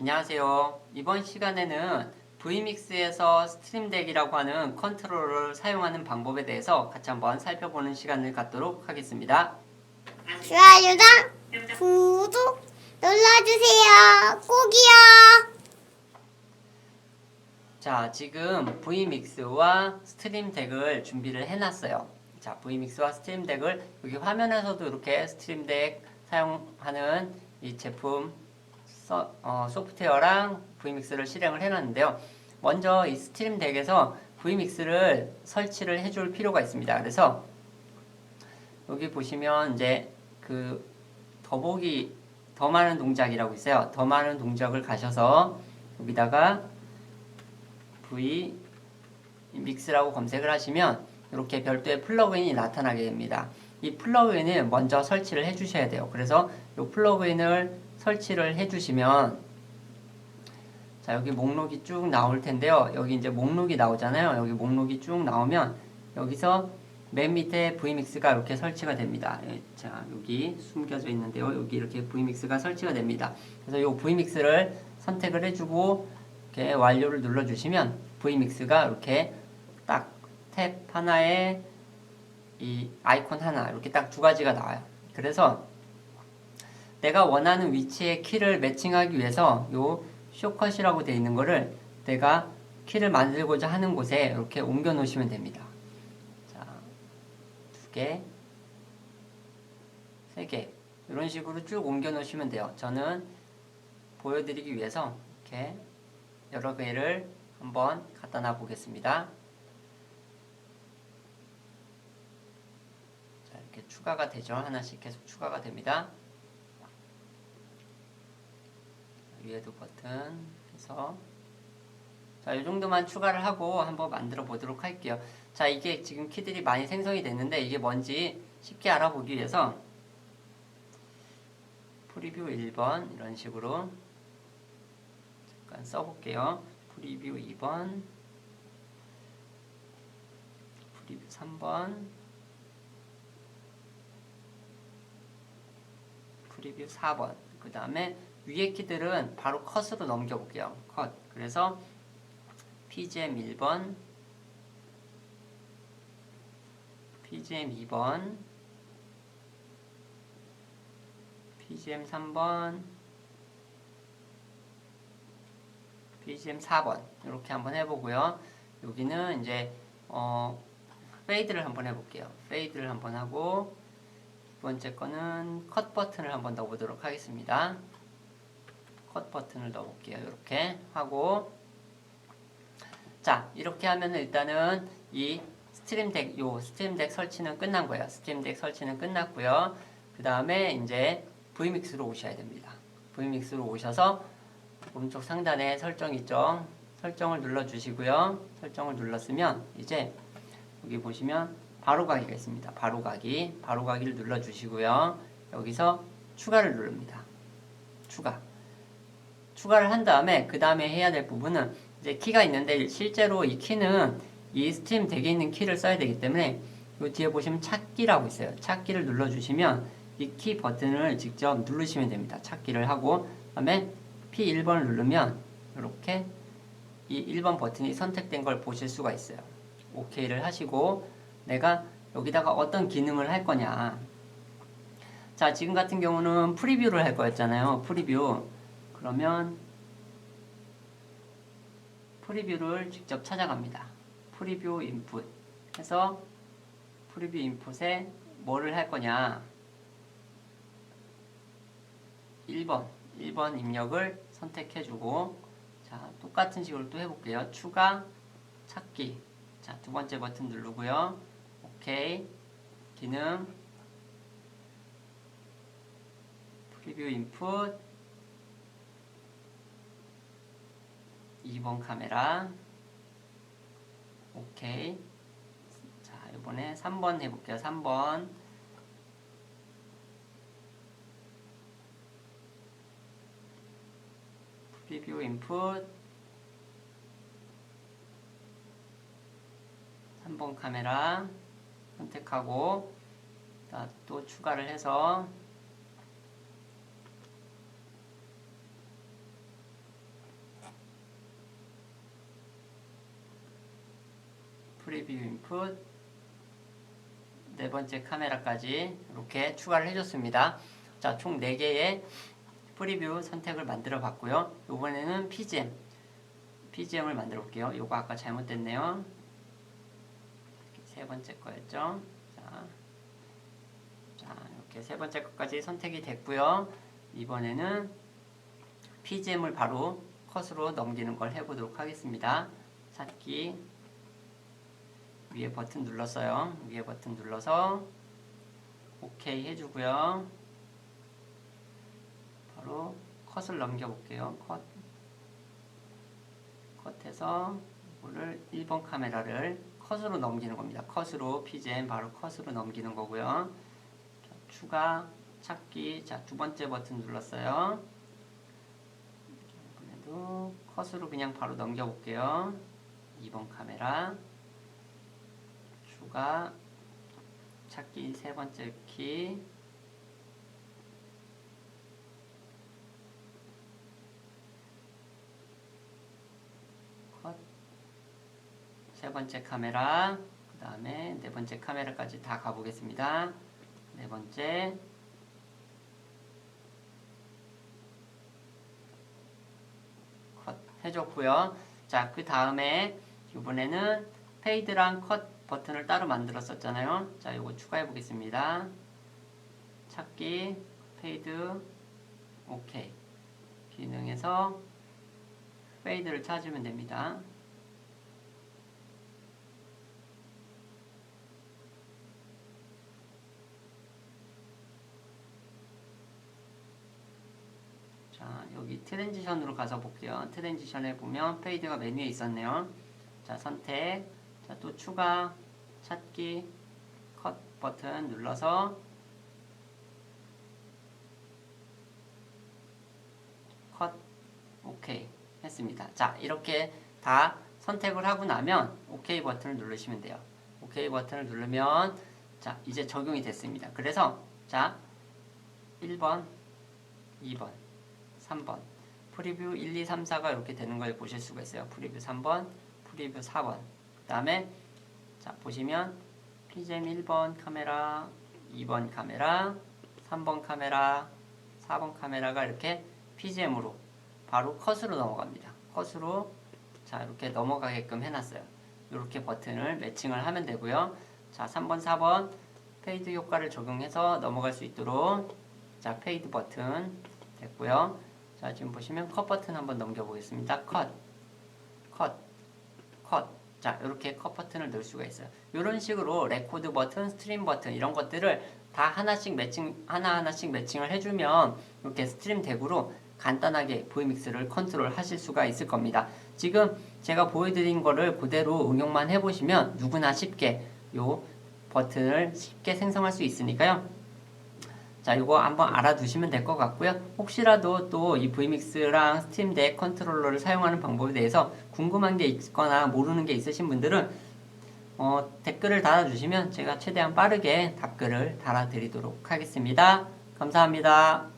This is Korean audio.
안녕하세요. 이번 시간에는 Vmix에서 스트림덱이라고 하는 컨트롤러를 사용하는 방법에 대해서 같이 한번 살펴보는 시간을 갖도록 하겠습니다. 좋아요랑 구독 눌러주세요. 꼭이요. 자, 지금 Vmix와 스트림덱을 준비를 해놨어요. 자, Vmix와 스트림덱을 여기 화면에서도 이렇게 스트림덱 사용하는 이 제품 서- 어, 소프트웨어랑 Vmix를 실행을 해놨는데요. 먼저 이 스트림 덱에서 Vmix를 설치를 해줄 필요가 있습니다. 그래서 여기 보시면 이제 그 더보기 더 많은 동작이라고 있어요. 더 많은 동작을 가셔서 여기다가 V 믹스라고 검색을 하시면 이렇게 별도의 플러그인이 나타나게 됩니다. 이 플러그인을 먼저 설치를 해 주셔야 돼요. 그래서 이 플러그인을 설치를 해 주시면 자, 여기 목록이 쭉 나올 텐데요. 여기 이제 목록이 나오잖아요. 여기 목록이 쭉 나오면 여기서 맨 밑에 vmix가 이렇게 설치가 됩니다. 예, 자, 여기 숨겨져 있는데요. 여기 이렇게 vmix가 설치가 됩니다. 그래서 이 vmix를 선택을 해주고 이렇게 완료를 눌러주시면 vmix가 이렇게 딱 탭 하나에 이 아이콘 하나 이렇게 딱 두 가지가 나와요. 그래서 내가 원하는 위치에 키를 매칭하기 위해서 요 쇼컷이라고 되어 있는 거를 내가 키를 만들고자 하는 곳에 이렇게 옮겨 놓으시면 됩니다. 자, 두 개, 세 개, 이런 식으로 쭉 옮겨 놓으시면 돼요. 저는 보여드리기 위해서 이렇게 여러 개를 한번 갖다 놔 보겠습니다. 자, 이렇게 추가가 되죠. 하나씩 계속 추가가 됩니다. 위에도 버튼 해서 자, 이 정도만 추가를 하고 한번 만들어 보도록 할게요. 자, 이게 지금 키들이 많이 생성이 됐는데 이게 뭔지 쉽게 알아보기 위해서 프리뷰 1번 이런 식으로 잠깐 써볼게요. 프리뷰 2번 프리뷰 3번 프리뷰 4번 그 다음에 위에 키들은 바로 컷으로 넘겨볼게요. 컷. 그래서 PGM 1번, PGM 2번, PGM 3번, PGM 4번 이렇게 한번 해보고요. 여기는 이제 어, 페이드를 한번 해볼게요. 페이드를 한번 하고 두 번째 거는 컷 버튼을 한번 넣어보도록 하겠습니다. 컷 버튼을 넣어볼게요. 이렇게 하고 자 이렇게 하면 일단은 이 스트림덱 요 스트림덱 설치는 끝난 거예요. 스트림덱 설치는 끝났고요. 그 다음에 이제 Vmix로 오셔야 됩니다. Vmix로 오셔서 오른쪽 상단에 설정 있죠. 설정을 눌러 주시고요. 설정을 눌렀으면 이제 여기 보시면 바로 가기가 있습니다. 바로 가기, 바로 가기를 눌러 주시고요. 여기서 추가를 누릅니다. 추가. 추가를 한 다음에 그 다음에 해야 될 부분은 이제 키가 있는데 실제로 이 키는 이 스트림 덱에 있는 키를 써야 되기 때문에 이 뒤에 보시면 찾기라고 있어요. 찾기를 눌러주시면 이 키 버튼을 직접 누르시면 됩니다. 찾기를 하고 그다음에 P1번을 누르면 이렇게 이 1번 버튼이 선택된 걸 보실 수가 있어요. OK를 하시고 내가 여기다가 어떤 기능을 할 거냐. 자, 지금 같은 경우는 프리뷰를 할 거였잖아요. 프리뷰. 그러면 프리뷰를 직접 찾아갑니다. 프리뷰 인풋 해서 프리뷰 인풋에 뭐를 할 거냐 1번 1번 입력을 선택해주고 자 똑같은 식으로 또 해볼게요. 추가 찾기 자 두 번째 버튼 누르고요. 오케이 기능 프리뷰 인풋 2번 카메라. 오케이. 자 이번에 3번 해볼게요. 3번. 프리뷰 인풋. 3번 카메라. 선택하고. 자, 또 추가를 해서 프리뷰 인풋 네 번째 카메라까지 이렇게 추가를 해줬습니다. 자, 총 4개의 프리뷰 선택을 만들어 봤고요. 이번에는 PGM. PGM을 만들어 볼게요. 이거 아까 잘못됐네요. 세 번째 거였죠. 자, 자, 이렇게 세 번째 것까지 선택이 됐고요. 이번에는 PGM을 바로 컷으로 넘기는 걸 해보도록 하겠습니다. 찾기 위에 버튼 눌렀어요. 위에 버튼 눌러서 OK 해주고요. 바로 컷을 넘겨볼게요. 컷. 컷해서 이거를 1번 카메라를 컷으로 넘기는 겁니다. 컷으로 PGM 바로 컷으로 넘기는 거고요. 자, 추가 찾기 자 두 번째 버튼 눌렀어요. 이번에도 컷으로 그냥 바로 넘겨볼게요. 2번 카메라 추가 찾기 세 번째 키 컷. 세 번째 카메라 그 다음에 네 번째 카메라까지 다 가보겠습니다. 네 번째 컷 해줬고요. 자, 그 다음에 이번에는 페이드랑 컷 버튼을 따로 만들었었잖아요. 자, 이거 추가해 보겠습니다. 찾기, 페이드, 오케이. 기능에서 페이드를 찾으면 됩니다. 자, 여기 트랜지션으로 가서 볼게요. 트랜지션에 보면 페이드가 메뉴에 있었네요. 자, 선택. 자, 또 추가, 찾기, 컷 버튼 눌러서 컷, 오케이 했습니다. 자, 이렇게 다 선택을 하고 나면 오케이 버튼을 누르시면 돼요. 오케이 버튼을 누르면 자, 이제 적용이 됐습니다. 그래서 자, 1번, 2번, 3번 프리뷰 1, 2, 3, 4가 이렇게 되는 걸 보실 수가 있어요. 프리뷰 3번, 프리뷰 4번. 그 다음에 자 보시면 PGM 1번 카메라, 2번 카메라, 3번 카메라, 4번 카메라가 이렇게 PGM으로 바로 컷으로 넘어갑니다. 컷으로 자 이렇게 넘어가게끔 해놨어요. 이렇게 버튼을 매칭을 하면 되고요. 자 3번, 4번 페이드 효과를 적용해서 넘어갈 수 있도록 자 페이드 버튼 됐고요. 자 지금 보시면 컷 버튼 한번 넘겨보겠습니다. 컷, 컷, 컷. 자 이렇게 컷 버튼을 넣을 수가 있어요. 이런 식으로 레코드 버튼, 스트림 버튼 이런 것들을 다 하나씩 매칭 하나 하나씩 매칭을 해주면 이렇게 스트림 덱으로 간단하게 보이믹스를 컨트롤 하실 수가 있을 겁니다. 지금 제가 보여드린 거를 그대로 응용만 해보시면 누구나 쉽게 요 버튼을 쉽게 생성할 수 있으니까요. 자, 이거 한번 알아두시면 될 것 같고요. 혹시라도 또 이 Vmix랑 스팀덱 컨트롤러를 사용하는 방법에 대해서 궁금한 게 있거나 모르는 게 있으신 분들은 어, 댓글을 달아주시면 제가 최대한 빠르게 답글을 달아드리도록 하겠습니다. 감사합니다.